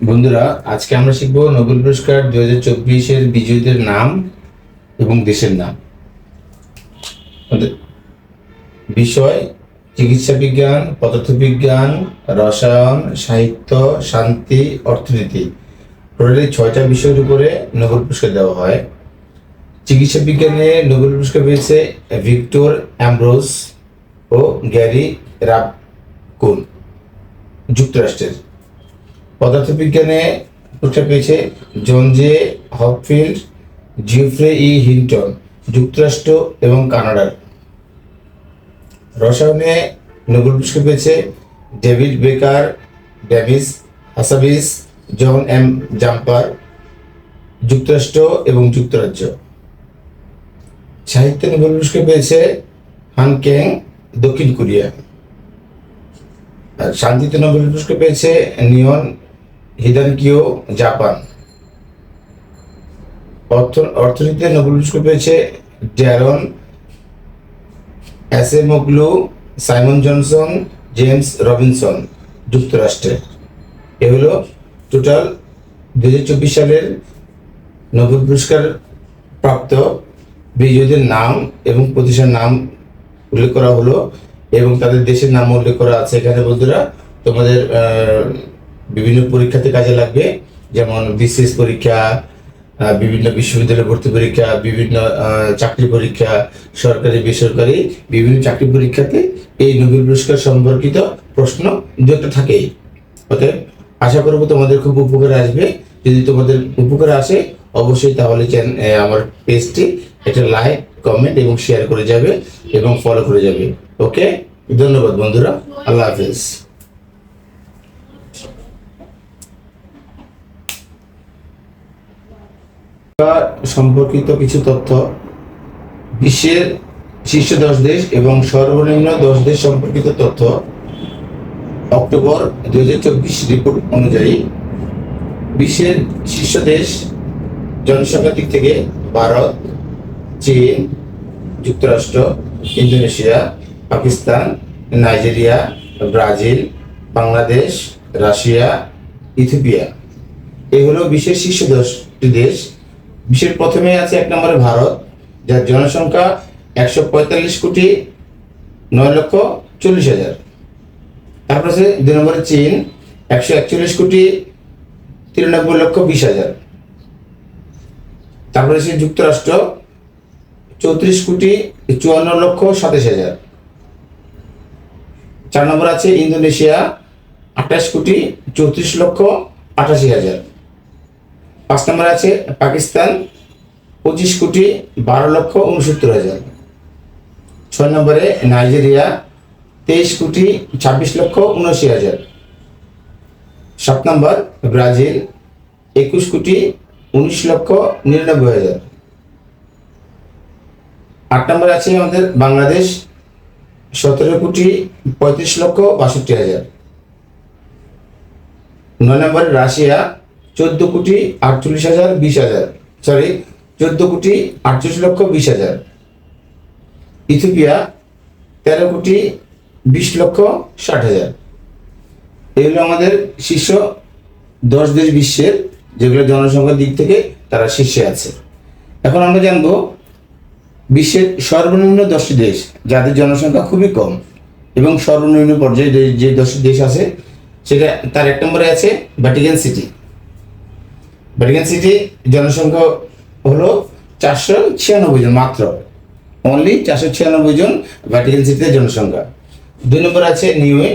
বন্ধুরা, আজকে আমরা শিখব নোবেল পুরস্কার দু হাজার চব্বিশের বিজয়ীদের নাম এবং দেশের নাম। বিষয়, চিকিৎসা বিজ্ঞান, পদার্থবিজ্ঞান, রসায়ন, সাহিত্য, শান্তি, অর্থনীতি। টোটালি ছয়টা বিষয়ের উপরে নোবেল পুরস্কার দেওয়া হয়। চিকিৎসা বিজ্ঞানে নোবেল পুরস্কার পেয়েছে ভিক্টর অ্যাম্ব্রোস ও গ্যারি রাবকুন যুক্তরাষ্ট্রের। পদার্থবিজ্ঞানে পুরস্কার পেয়েছে John J Hopfield Geoffrey E Hinton যুক্তরাষ্ট্র এবং কানাডার। রসায়নে নোবেল পুরস্কার পেয়েছে David Baker, Davis Hassabis, John M Jumper, যুক্তরাষ্ট্র এবং যুক্তরাজ্য। সাহিত্যে নোবেল পুরস্কার পেয়েছে হানকেং দক্ষিণ কোরিয়া। শান্তিতে নোবেল পুরস্কার পেয়েছে নিয়ন হিদানকিও, জাপান। অর্থ, অর্থনীতিতে নোবেল পুরস্কার পেয়েছে Daron Acemoglu, Simon Johnson, James Robinson যুক্তরাষ্ট্রে। এ হলো টোটাল দু হাজার চব্বিশ সালের নোবেল পুরস্কার প্রাপ্ত বিজয়ীদের নাম এবং প্রতিষ্ঠান নাম উল্লেখ করা হলো এবং তাদের দেশের নাম উল্লেখ করা আছে। এখানে বন্ধুরা, তোমাদের বিভিন্ন পরীক্ষাতে কাজে লাগবে। যেমন বিসিএস পরীক্ষা বিভিন্ন বিশ্ববিদ্যালয় ভর্তি পরীক্ষা, বিভিন্ন চাকরি পরীক্ষা, সরকারি, বেসরকারি, বিভিন্ন চাকরি পরীক্ষাতে এই নোবেল পুরস্কার সম্পর্কিত প্রশ্ন দু একটা থাকেই। অতএব আশা করব তোমাদের খুব উপকারে আসবে। যদি তোমাদের উপকারে আসে, অবশ্যই তাহলে আমার পেজটি একটা লাইক, কমেন্ট এবং শেয়ার করে যাবে এবং ফলো করে যাবে। ওকে? ধন্যবাদ বন্ধুরা। আল্লাহ হাফেজ। সম্পর্কিত কিছু তথ্য বিশ্বের শীর্ষ দশ দেশ এবং সর্বনিম্ন দশ দেশ সম্পর্কিত তথ্য অক্টোবর দুই হাজার চব্বিশ রিপোর্ট অনুযায়ী বিশ্বের শীর্ষ দেশ জনসংখ্যার দিক থেকে ভারত, চীন, যুক্তরাষ্ট্র, Indonesia, Pakistan, Nigeria, Brazil, Bangladesh, Russia, Ethiopia. এগুলো বিশ্বের শীর্ষ দশটি দেশ। বিশ্বের প্রথমে আছে এক নম্বরে ভারত, যার জনসংখ্যা একশো পঁয়তাল্লিশ কোটি নয় লক্ষ চল্লিশ হাজার। তারপর আছে দুই নম্বরে চীন, একশো একচল্লিশ কোটি তিরানব্বই লক্ষ বিশ হাজার। তারপরে আছে যুক্তরাষ্ট্র, চৌত্রিশ কোটি চুয়ান্ন লক্ষ সাতাশ হাজার। চার নম্বর আছে ইন্দোনেশিয়া, আঠাশ কোটি চৌত্রিশ লক্ষ আঠাশি হাজার। পাঁচ নম্বর আছে পাকিস্তান পঁচিশ কোটি বারো লক্ষ উনসত্তর হাজার। ছয় নম্বরে নাইজেরিয়া তেইশ কোটি ছাব্বিশ লক্ষ উনআশি হাজার। সাত নম্বর ব্রাজিল একুশ কোটি উনিশ লক্ষ নিরানব্বই হাজার। আট নম্বর আছে আমাদের বাংলাদেশ সতেরো কোটি পঁয়ত্রিশ লক্ষ বাষট্টি হাজার। নয় নম্বরে রাশিয়া চোদ্দ কোটি আটচল্লিশ হাজার, বিশ হাজার। সরি চোদ্দ কোটি আটচল্লিশ লক্ষ, বিশ হাজার। ইথিওপিয়া তেরো কোটি, বিশ লক্ষ, ষাট হাজার। এগুলো আমাদের শীর্ষ দশ দেশ বিশ্বের যেগুলো জনসংখ্যার দিক থেকে তারা শীর্ষে আছে। এখন আমরা জানব বিশ্বের সর্বনিম্ন দশটি দেশ যাদের জনসংখ্যা খুবই কম এবং সর্বনিম্ন পর্যায়ে যে- যে দশটি দেশ আছে সেটা তার এক নম্বরে আছে ভ্যাটিকান সিটি ভ্যাটিকান সিটি জনসংখ্যা হলো চারশো ছিয়ানব্বই জন মাত্র। অনলি চারশো ছিয়ানব্বই জন ভ্যাটিকান সিটিতে জনসংখ্যা। দুই নম্বর আছে নিউয়ে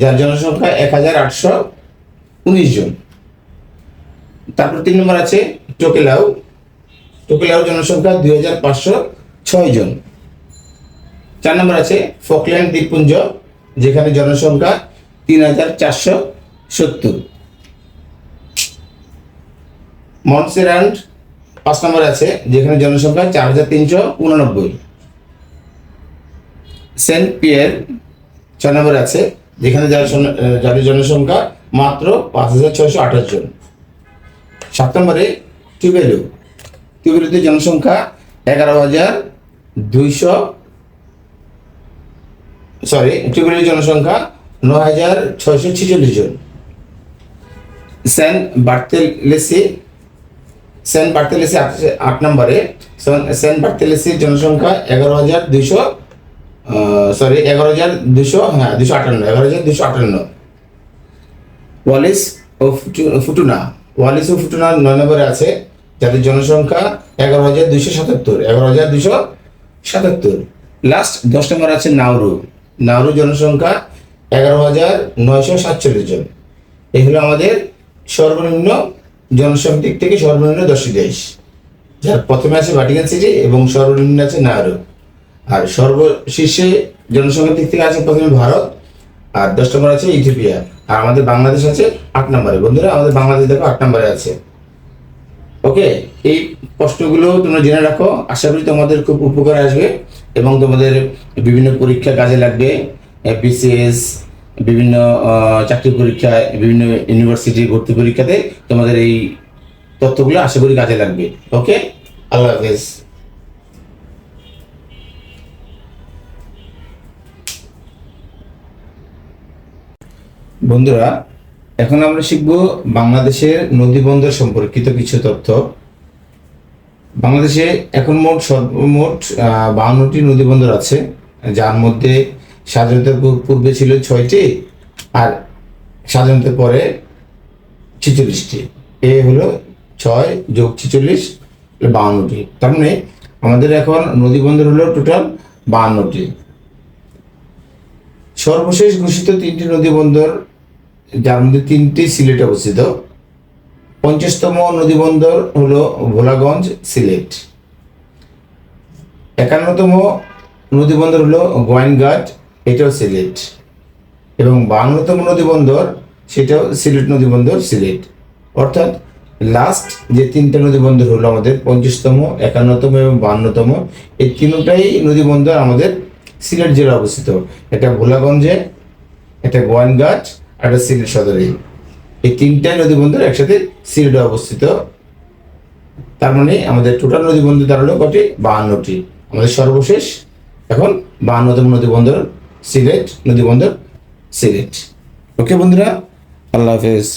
যার জনসংখ্যা এক হাজার আটশো উনিশ জন। তারপর তিন নম্বর আছে টোকেলাউ টোকেলাউ জনসংখ্যা দুই হাজার পাঁচশো ছয় জন। চার নম্বর আছে ফকল্যান্ড দ্বীপপুঞ্জ, যেখানে জনসংখ্যা তিন হাজার চারশো সত্তর। মনসেরান্ট পাঁচ নম্বর আছে, যেখানে জনসংখ্যা চার হাজার তিনশো উননব্বই। সেন্ট পিয়ার ছয় নম্বর আছে, যেখানে যার যাদের জনসংখ্যা মাত্র পাঁচ হাজার ছয়শো আঠাশ জন। সাত নম্বরে টিউবেলু টিউবেলুতে জনসংখ্যা এগারো হাজার দুইশো সরি টিউবেলুর জনসংখ্যা ন হাজার ছয়শো ছেচল্লিশ জন। সেন্ট বার্তেলেসি সেন বার্তেলেসি আট নম্বরে। সেন- সেন বার্তেলেসির জনসংখ্যা এগারো হাজার দুইশো সরি এগারো হাজার দুশো হ্যাঁ দুশো আটান্ন, এগারো হাজার দুশো আটান্ন। ওয়ালিস ও ফুটু- ফুটুনা, ওয়ালিস ও ফুটুনা নয় নম্বরে আছে, যাদের জনসংখ্যা এগারো হাজার দুইশো সাতাত্তর, এগারো হাজার দুশো সাতাত্তর। লাস্ট দশ নম্বর আছে নাউরু নাউরু জনসংখ্যা এগারো হাজার নয়শো সাতচল্লিশ জন। এগুলো আমাদের সর্বনিম্ন জনসংখ্যার দিক থেকে সর্বনিম্ন দশটি দেশ, যার প্রথমে আছে ভাটিকান সিটি এবং সর্বনিম্ন আছে নাউরু আর সর্বশীর্ষে জনসংখ্যার দিক থেকে আছে প্রথমে ভারত, আর দশ নম্বর আছে ইথিওপিয়া আর আমাদের বাংলাদেশ আছে আট নম্বরে। বন্ধুরা, আমাদের বাংলাদেশ দেখো আট নম্বরে আছে। ওকে এই প্রশ্নগুলো তোমরা জেনে রাখো। আশা করি তোমাদের খুব উপকার আসবে এবং তোমাদের বিভিন্ন পরীক্ষা কাজে লাগবে বিসিএস বিভিন্ন চাকরি পরীক্ষায়, বিভিন্ন ইউনিভার্সিটি ভর্তি পরীক্ষাতে তোমাদের এই তথ্যগুলো আশা করি কাজে লাগবে। ওকে আল্লাহ হাফেজ। বন্ধুরা, এখন আমরা শিখব বাংলাদেশের নদী বন্দর সম্পর্কিত কিছু তথ্য। বাংলাদেশে এখন মোট সর্বমোট বাউন্নটি নদী বন্দর আছে, যার মধ্যে স্বাধীনতার পূর্বে ছিল ছয়টি আর স্বাধীনতার পরে ছেচল্লিশটি। এ হলো ছয় যোগ ছেচল্লিশ বাউন্নটি তার মানে আমাদের এখন নদী বন্দর হলো টোটাল বাউন্নটি সর্বশেষ ঘোষিত তিনটি নদী বন্দর, যার মধ্যে তিনটি সিলেটে অবস্থিত। পঞ্চাশতম নদী বন্দর হলো ভোলাগঞ্জ সিলেট। একান্নতম নদী বন্দর হলো গোয়াইনঘাট এটাও সিলেট। এবং বাউন্নতম নদী বন্দর সেটাও সিলেট নদী বন্দর সিলেট। অর্থাৎ লাস্ট যে তিনটা নদী বন্দর হলো আমাদের পঞ্চাশতম, একান্নতম এবং বাউন্নতম এই তিনটাই নদী বন্দর আমাদের সিলেট জেলায় অবস্থিত। এটা ভোলাগঞ্জে এটা গোয়াইনঘাট আর একটা সিলেট সদরে। এই তিনটাই নদী বন্দর একসাথে সিলেটে অবস্থিত। তার মানে আমাদের টোটাল নদী বন্দর দাঁড়াল কটি? বাহান্নটি। আমাদের সর্বশেষ এখন বাহান্নতম নদী বন্দর সিলেট নদীবন্দর সিলেট। ওকে বন্ধুরা আল্লাহ হাফেজ।